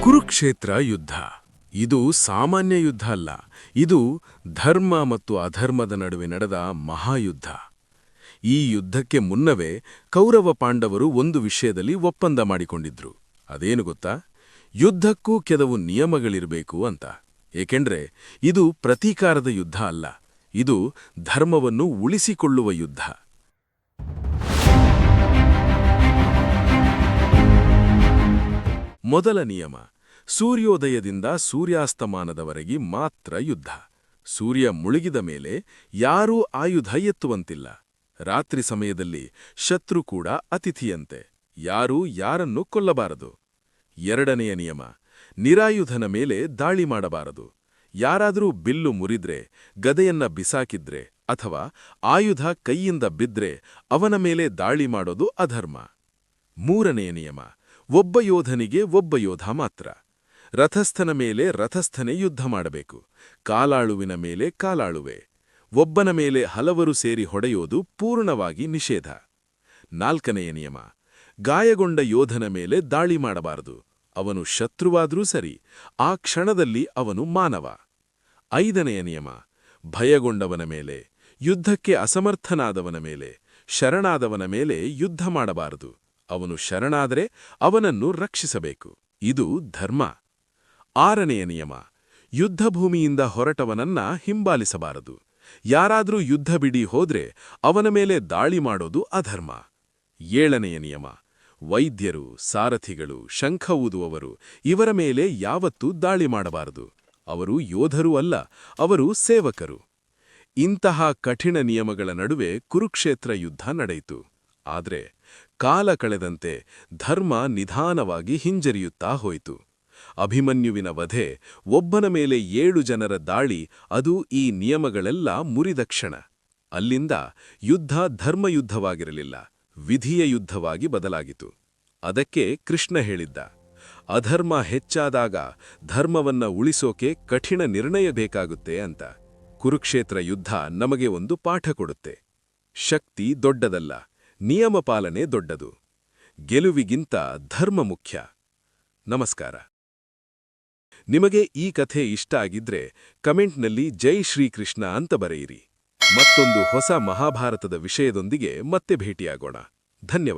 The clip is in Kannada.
ಕುರುಕ್ಷೇತ್ರ ಯುದ್ಧ. ಇದು ಸಾಮಾನ್ಯ ಯುದ್ಧ ಅಲ್ಲ. ಇದು ಧರ್ಮ ಮತ್ತು ಅಧರ್ಮದ ನಡುವೆ ನಡೆದ ಮಹಾಯುದ್ಧ. ಈ ಯುದ್ಧಕ್ಕೆ ಮುನ್ನವೇ ಕೌರವ ಪಾಂಡವರು ಒಂದು ವಿಷಯದಲ್ಲಿ ಒಪ್ಪಂದ ಮಾಡಿಕೊಂಡಿದ್ರು. ಅದೇನು ಗೊತ್ತಾ? ಯುದ್ಧಕ್ಕೂ ಕೆಲವು ನಿಯಮಗಳಿರಬೇಕು ಅಂತ. ಏಕೆಂದ್ರೆ ಇದು ಪ್ರತೀಕಾರದ ಯುದ್ಧ ಅಲ್ಲ. ಇದು ಧರ್ಮವನ್ನು ಉಳಿಸಿಕೊಳ್ಳುವ ಯುದ್ಧ. ಮೊದಲ ನಿಯಮ, ಸೂರ್ಯೋದಯದಿಂದ ಸೂರ್ಯಾಸ್ತಮಾನದವರೆಗೆ ಮಾತ್ರ ಯುದ್ಧ. ಸೂರ್ಯ ಮುಳುಗಿದ ಮೇಲೆ ಯಾರೂ ಆಯುಧ ಎತ್ತುವಂತಿಲ್ಲ. ರಾತ್ರಿ ಸಮಯದಲ್ಲಿ ಶತ್ರು ಕೂಡ ಅತಿಥಿಯಂತೆ. ಯಾರೂ ಯಾರನ್ನು ಕೊಲ್ಲಬಾರದು. ಎರಡನೆಯ ನಿಯಮ, ನಿರಾಯುಧನ ಮೇಲೆ ದಾಳಿ ಮಾಡಬಾರದು. ಯಾರಾದರೂ ಬಿಲ್ಲು ಮುರಿದ್ರೆ, ಗದೆಯನ್ನ ಬಿಸಾಕಿದ್ರೆ, ಅಥವಾ ಆಯುಧ ಕೈಯಿಂದ ಬಿದ್ರೆ ಅವನ ಮೇಲೆ ದಾಳಿ ಮಾಡೋದು ಅಧರ್ಮ. ಮೂರನೆಯ ನಿಯಮ ಒಬ್ಬ ಯೋಧನಿಗೆ ಒಬ್ಬ ಯೋಧ ಮಾತ್ರ. ರಥಸ್ಥನ ಮೇಲೆ ರಥಸ್ಥನೇ ಯುದ್ಧ ಮಾಡಬೇಕು. ಕಾಲಾಳುವಿನ ಮೇಲೆ ಕಾಲಾಳುವೆ. ಒಬ್ಬನ ಮೇಲೆ ಹಲವರು ಸೇರಿ ಹೊಡೆಯೋದು ಪೂರ್ಣವಾಗಿ ನಿಷೇಧ. ನಾಲ್ಕನೆಯ ನಿಯಮ. ಗಾಯಗೊಂಡ ಯೋಧನ ಮೇಲೆ ದಾಳಿ ಮಾಡಬಾರದು. ಅವನು ಶತ್ರುವಾದರೂ ಸರಿ, ಆ ಕ್ಷಣದಲ್ಲಿ ಅವನು ಮಾನವ. ಐದನೆಯ ನಿಯಮ. ಭಯಗೊಂಡವನ ಮೇಲೆ, ಯುದ್ಧಕ್ಕೆ ಅಸಮರ್ಥನಾದವನ ಮೇಲೆ, ಶರಣಾದವನ ಮೇಲೆ ಯುದ್ಧ ಮಾಡಬಾರದು. ಅವನು ಶರಣಾದರೆ ಅವನನ್ನು ರಕ್ಷಿಸಬೇಕು. ಇದು ಧರ್ಮ. ಆರನೆಯ ನಿಯಮ. ಯುದ್ಧಭೂಮಿಯಿಂದ ಹೊರಟವನನ್ನ ಹಿಂಬಾಲಿಸಬಾರದು. ಯಾರಾದರೂ ಯುದ್ಧ ಬಿಡಿ ಹೋದ್ರೆ ಅವನ ಮೇಲೆ ದಾಳಿ ಮಾಡೋದು ಅಧರ್ಮ. ಏಳನೆಯ ನಿಯಮ. ವೈದ್ಯರು, ಸಾರಥಿಗಳು, ಶಂಖ ಊದುವವರು ಇವರ ಮೇಲೆ ಯಾವತ್ತೂ ದಾಳಿ ಮಾಡಬಾರದು. ಅವರು ಯೋಧರೂ ಅಲ್ಲ, ಅವರು ಸೇವಕರು. ಇಂತಹ ಕಠಿಣ ನಿಯಮಗಳ ನಡುವೆ ಕುರುಕ್ಷೇತ್ರ ಯುದ್ಧ ನಡೆಯಿತು. ಆದ್ರೆ ಕಾಲ ಕಳೆದಂತೆ ಧರ್ಮ ನಿಧಾನವಾಗಿ ಹಿಂಜರಿಯುತ್ತಾ ಹೋಯಿತು. ಅಭಿಮನ್ಯುವಿನ ವಧೆ ಒಬ್ಬನ ಮೇಲೆ ಏಳು ಜನರ ದಾಳಿ ಅದು ಈ ನಿಯಮಗಳೆಲ್ಲ ಮುರಿದ ಕ್ಷಣ. ಅಲ್ಲಿಂದ ಯುದ್ಧ ಧರ್ಮಯುದ್ಧವಾಗಿರಲಿಲ್ಲ, ವಿಧಿಯ ಯುದ್ಧವಾಗಿ ಬದಲಾಗಿತು. ಅದಕ್ಕೆ ಕೃಷ್ಣ ಹೇಳಿದ್ದ, ಅಧರ್ಮ ಹೆಚ್ಚಾದಾಗ ಧರ್ಮವನ್ನ ಉಳಿಸೋಕೆ ಕಠಿಣ ನಿರ್ಣಯ ಬೇಕಾಗುತ್ತೆ ಅಂತ. ಕುರುಕ್ಷೇತ್ರ ಯುದ್ಧ ನಮಗೆ ಒಂದು ಪಾಠ ಕೊಡುತ್ತೆ. ಶಕ್ತಿ ದೊಡ್ಡದಲ್ಲ. ನಿಯಮ ಪಾಲನೆ ದೊಡ್ಡದು. ಗೆಲುವಿಗಿಂತ ಧರ್ಮ ಮುಖ್ಯ. ನಮಸ್ಕಾರ. ನಿಮಗೆ ಈ ಕಥೆ ಇಷ್ಟ ಆಗಿದ್ರೆ ಕಮೆಂಟ್ನಲ್ಲಿ ಜೈ ಶ್ರೀಕೃಷ್ಣ ಅಂತ ಬರೆಯಿರಿ. ಮತ್ತೊಂದು ಹೊಸ ಮಹಾಭಾರತದ ವಿಷಯದೊಂದಿಗೆ ಮತ್ತೆ ಭೇಟಿಯಾಗೋಣ. ಧನ್ಯವಾದ.